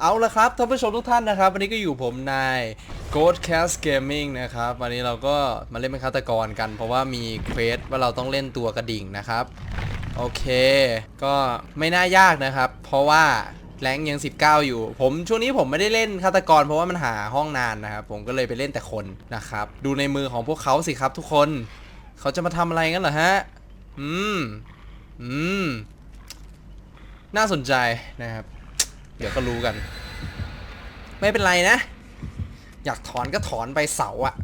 เอาละครับท่านผู้ชมทุกท่านนะครับ วันนี้ก็อยู่ผมนาย Ghostcast Gaming นะครับ วันนี้เราก็มาเล่นเป็นฆาตกรกัน เพราะว่ามีเควสว่าเราต้องเล่นตัวกระดิ่งนะครับ โอเค ก็ไม่น่ายากนะครับ เพราะว่าแรงยัง 19 อยู่ ผมช่วงนี้ผมไม่ได้เล่นฆาตกร เพราะว่ามันหาห้องนานนะครับ ผมก็เลยไปเล่นแต่คนนะครับ ดูในมือของพวกเขาสิครับทุกคน เขาจะมาทำอะไรกันเหรอฮะ อืม อืม น่าสนใจนะครับ เดี๋ยวก็รู้กัน ไม่เป็นไรนะ อยากถอนก็ถอนไปเสาอะ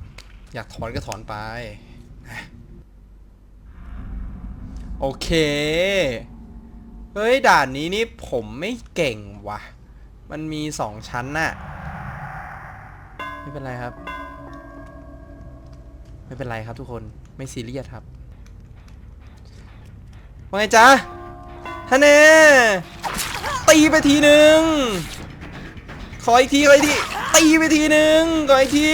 อยากถอนก็ถอนไป โอเค เฮ้ย ด่านนี้นี่ผมไม่เก่งว่ะ มันมีสองชั้นน่ะ ไม่เป็นไรครับ ไม่เป็นไรครับทุกคน ไม่ซีเรียสครับ ว่าไงจ๊ะฮันเน่ ตีไปทีหนึ่งขออีกทีขออีกทีตีไปทีหนึ่งขออีกที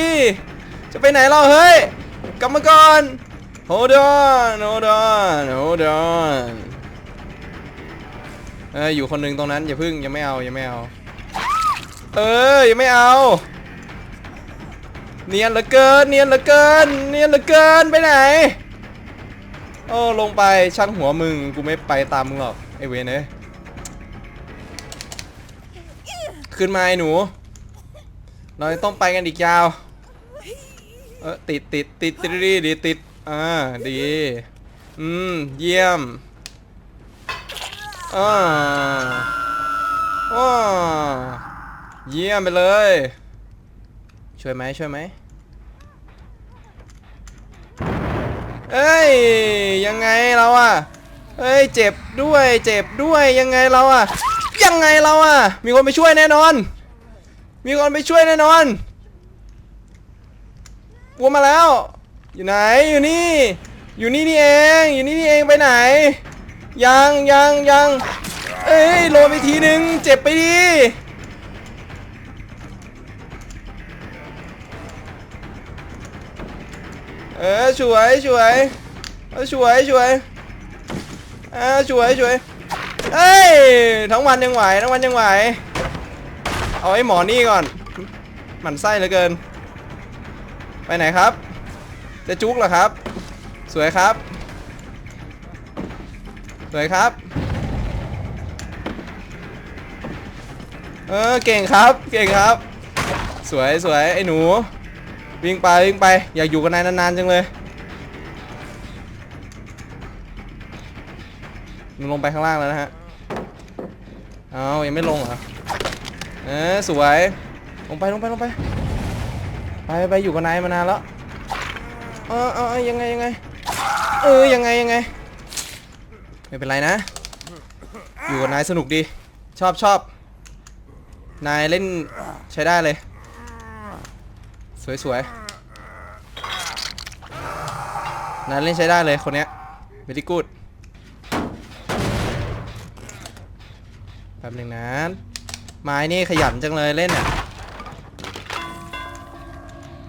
จะไปไหนเราเฮ้ยกลับมาก่อน hold on hold on hold on เอออยู่คนหนึ่งตรงนั้นอย่าพึ่งยังไม่เอายังไม่เอาเออยังไม่เอา เนียนเหลือเกินเนียนเหลือเกินเนียนเหลือเกินไปไหนโอ้ลงไปช่างหัวมึงกูไม่ไปตามมึงหรอกไอเวนเอ้ ขึ้นมาไอ้หนู เราต้องไปกันอีกยาว เออติดติดติดติดดีดีติดอ่าดี อืม เยี่ยมอ่าอ่าเยี่ยมไปเลย ช่วยไหมช่วยไหมเอ้ย ยังไงเราอะเอ้ย เจ็บด้วย เจ็บด้วย ยังไงเราอะ ยังไงเราอะมีคนไปช่วยแน่นอน มีคนไปช่วยแน่นอนวัวมาแล้ว อยู่ไหน อยู่นี่ อยู่นี่นี่เอง อยู่นี่นี่เองไปไหน ยังยังยัง เอ้ยโลไปทีนึง เจ็บไปดิเออช่วยช่วยเออช่วยช่วยเออช่วยช่วย เอ้ยทั้งวันยังไหวทั้งวันยังไหว เอาไอ้หมอนี่ก่อนหมันไส้เหลือเกิน ไปไหนครับ จะจุกเหรอครับ สวยครับ สวยครับ เออเก่งครับ เก่งครับ สวยสวยไอ้หนู วิ่งไปวิ่งไป อยากอยู่กับนายนานๆจังเลย มึงลงไปข้างล่างแล้วนะฮะ เอายังไม่ลงเหรอ เออสวย ลงไปลงไปลงไป ไปไปอยู่กับนายมานานแล้วเออเออเออยังไงยังไง เออยังไงยังไง ไม่เป็นไรนะ อยู่กับนายสนุกดี ชอบชอบ นายเล่นใช้ได้เลย สวยสวยนายเล่นใช้ได้เลยคนเนี้ย very good แป๊บหนึ่งนะไม้นี่ขยันจังเลยเล่นอะ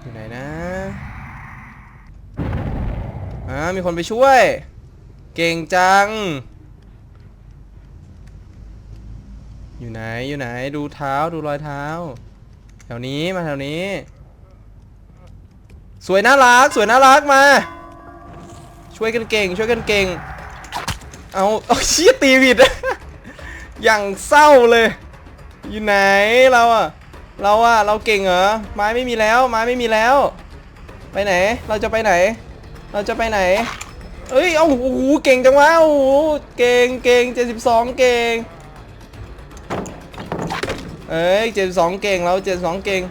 อยู่ไหนนะอ่ามีคนไปช่วย เก่งจัง อยู่ไหนอยู่ไหนดูเท้าดูรอยเท้า แถวนี้มาแถวนี้ สวยน่ารักสวยน่ารักมา ช่วยกันเก่ง ช่วยกันเก่ง เอาเอาชี่ยตีผิดอ อย่างเศร้าเลย อยู่ไหนเราอะเราอะเราเก่งเหรอไม้ไม่มีแล้วไม้ไม่มีแล้ว ไปไหน เราจะไปไหน เราจะไปไหนเอ้ยเอาโอ้โหเก่งจังวะโอ้โหเก่งเก่งเจ็ดสิบสองเก่งเอ้ยเจ็ดสองเก่งเราเจ็ดสองเก่ง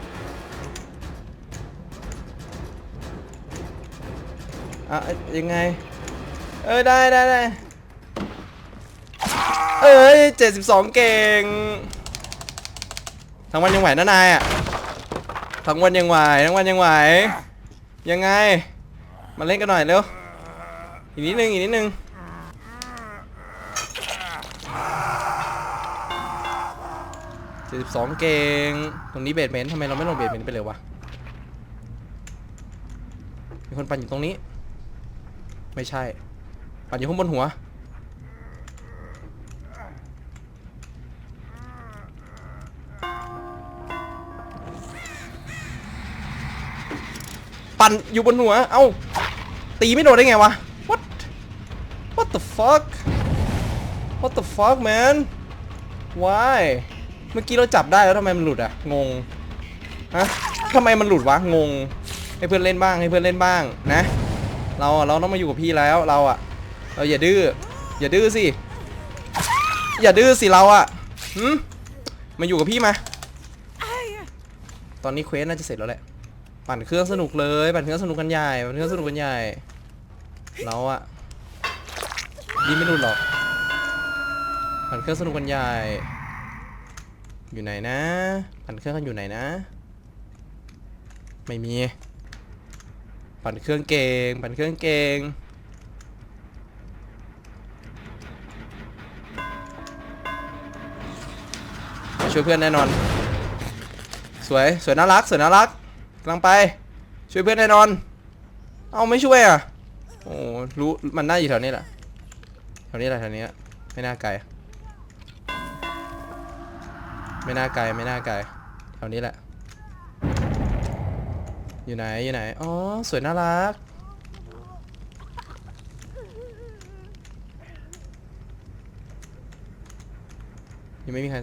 อะยังไง เอ้ยได้ได้ได้ เอ้ยเจ็ดสิบสองเก่งทั้งวันยังไหวนะนายอะทั้งวันยังไหวทั้งวันยังไหว ยังไง มาเล่นกันหน่อยเร็ว อีกนิดนึงอีกนิดนึงเจ็ดสิบสองเก่ง ตรงนี้เบสเมนทำไมเราไม่ลงเบสเมนไปเลยวะ มีคนปั่นอยู่ตรงนี้ ไม่ใช่ ปั่นอยู่ข้างบนหัว ปั่นอยู่บนหัว เอ้า ตีไม่โดนได้ไงวะ what what the fuck what the fuck man why เมื่อกี้เราจับได้แล้วทำไมมันหลุดอะงง ฮะทำไมมันหลุดวะ งง ให้เพื่อนเล่นบ้าง ให้เพื่อนเล่นบ้างนะ เราเราต้องมาอยู่กับพี่แล้ว เราอะเราอย่าดื้อ อย่าดื้อสิ อย่าดื้อสิเราอะหืมมาอยู่กับพี่มา ตอนนี้เควสน่าจะเสร็จแล้วแหละ ปั่นเครื่องสนุกเลย ปั่นเครื่องสนุกกันใหญ่ ปั่นเครื่องสนุกกันใหญ่ เราอะดีไม่รู้หรอก ปั่นเครื่องสนุกกันใหญ่ อยู่ไหนนะ ปั่นเครื่องกันอยู่ไหนนะ ไม่มี ปั่นเครื่องเก่ง ปั่นเครื่องเก่งมช่วยเพื่อนแน่นอน สวย สวยน่ารัก สวยน่ารัก กำลังไป ช่วยเพื่อนแน่นอน เอาไม่ช่วยอะ โอ้รู้มันน่าอยู่แถวนี้แหละแถวนี้แหละแถวนี้ไม่น่าไกล ไม่น่าไกลไม่น่าไกลแถวนี้แหละ อยู่ไหนอยู่ไหนอ๋อสวยน่ารักยังไม่มีใคร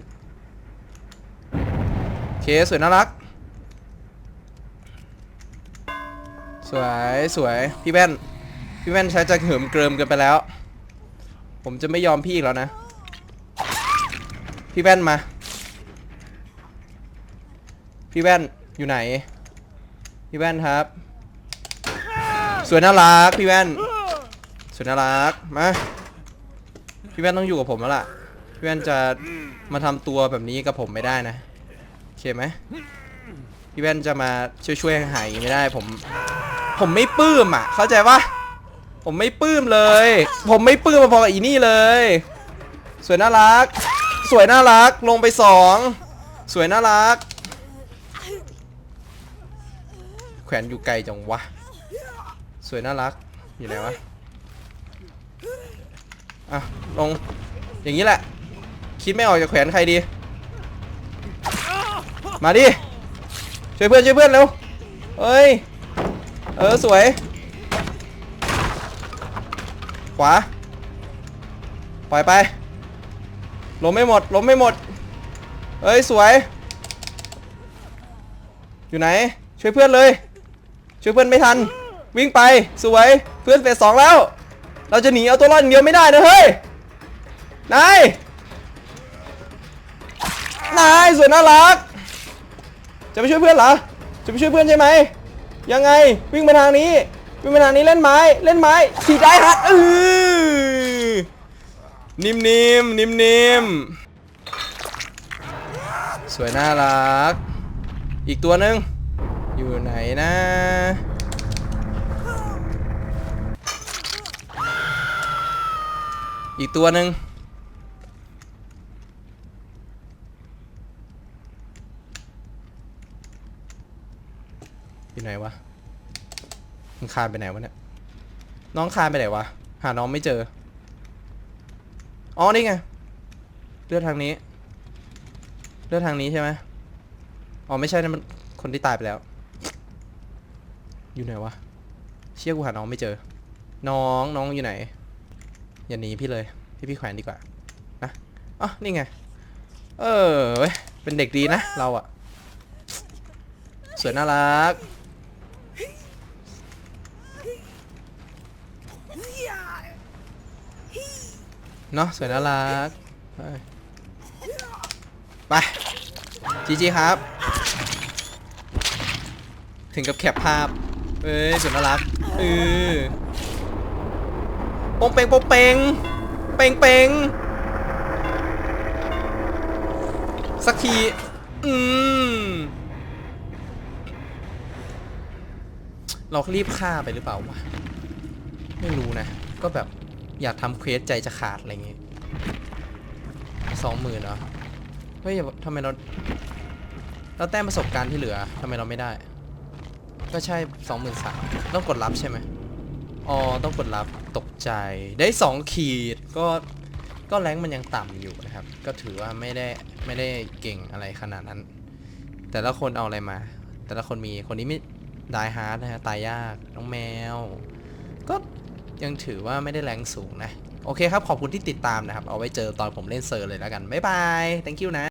เคสวยน่ารัก สวยสวยพี่แว่นพี่แว่นใช้จะเหิมเกริมกันไปแล้ว ผมจะไม่ยอมพี่อีกแล้วนะ พี่แว่นมา พี่แว่นอยู่ไหน พี่แว่นครับ สวยน่ารักพี่แว่น สวยน่ารักมาพี่แว่นต้องอยู่กับผมแล้วล่ะพี่แว่นจะมาทำตัวแบบนี้กับผมไม่ได้นะโอเคไหมพี่แว่นจะมาช่วยๆหายอย่างนี้ไม่ได้ผม ผมไม่ปลื้มอะ เข้าใจปะผมไม่ปลื้มเลย ผมไม่ปลื้มพอกับอีนี่เลย สวยน่ารัก สวยน่ารักลงไปสองสวยน่ารัก แขวนอยู่ไกลจังวะ สวยน่ารัก อยู่ไหนวะ อะ ลง อย่างนี้แหละ คิดไม่ออกจะแขวนใครดี มาดิ ช่วยเพื่อนช่วยเพื่อนเร็วเอ้ย เออสวย ขวา ปล่อยไปล้มไม่หมดล้มไม่หมด เอ้ยสวย อยู่ไหน ช่วยเพื่อนเลย ช่วยเพื่อนไม่ทัน วิ่งไปสวยเพื่อนเฟสสองแล้ว เราจะหนีเอาตัวรอดอย่างเดียวไม่ได้นะเฮ้ยนายนายสวยน่ารัก จะไปช่วยเพื่อนเหรอ จะไปช่วยเพื่อนใช่ไหม ยังไงวิ่งไปทางนี้วิ่งไปทางนี้เล่นไม้เล่นไม้ถีบได้ฮัดเออนิ่มนิ่มนิ่มนิ่มสวยน่ารัก อีกตัวหนึ่งอยู่ไหนนะอีกตัวหนึ่ง ไหนวะมันคานไปไหนวะเนี่ย น้องคานไปไหนวะ หาน้องไม่เจอ อ๋อ นี่ไง เลือดทางนี้ เลือดทางนี้ใช่ไหมอ๋อ ไม่ใช่นะมัน คนที่ตายไปแล้ว อยู่ไหนวะ เชี่ยกูหาน้องไม่เจอ น้อง น้องอยู่ไหน อย่าหนีพี่เลย พี่พี่แขวนดีกว่า นะ อ๋อ นี่ไง เออเว้ยเป็นเด็กดีนะ เราอะสวยน่ารัก เนาะสวยน่ารักไปไปจีจีครับ ถึงกับแคปภาพ เอ้ยสวยน่ารักเออปงเปงปงเปงเปงเปงสักที อืม เรารีบฆ่าไปหรือเปล่าวะ ไม่รู้นะ ก็แบบ อยากทำเควสใจจะขาดอะไรอย่างงี้สองหมื่นเหรอ เฮ้ยทำไมเราเราแต้มประสบการณ์ที่เหลือทำไมเราไม่ได้ ก็ใช่สองหมื่นสามต้องกดรับใช่ไหมอ๋อต้องกดรับตกใจได้สองขีดก็ก็แรงมันยังต่ำอยู่นะครับ ก็ถือว่าไม่ได้ไม่ได้เก่งอะไรขนาดนั้น แต่ละคนเอาอะไรมา แต่ละคนมีคนนี้ไม่ดายฮาร์ดนะฮะตายยากน้องแมว ก็ ยังถือว่าไม่ได้แรงสูงนะ โอเคครับ ขอบคุณที่ติดตามนะครับ เอาไว้เจอตอนผมเล่นเซอร์เลยแล้วกัน บ๊ายบาย thank you นะ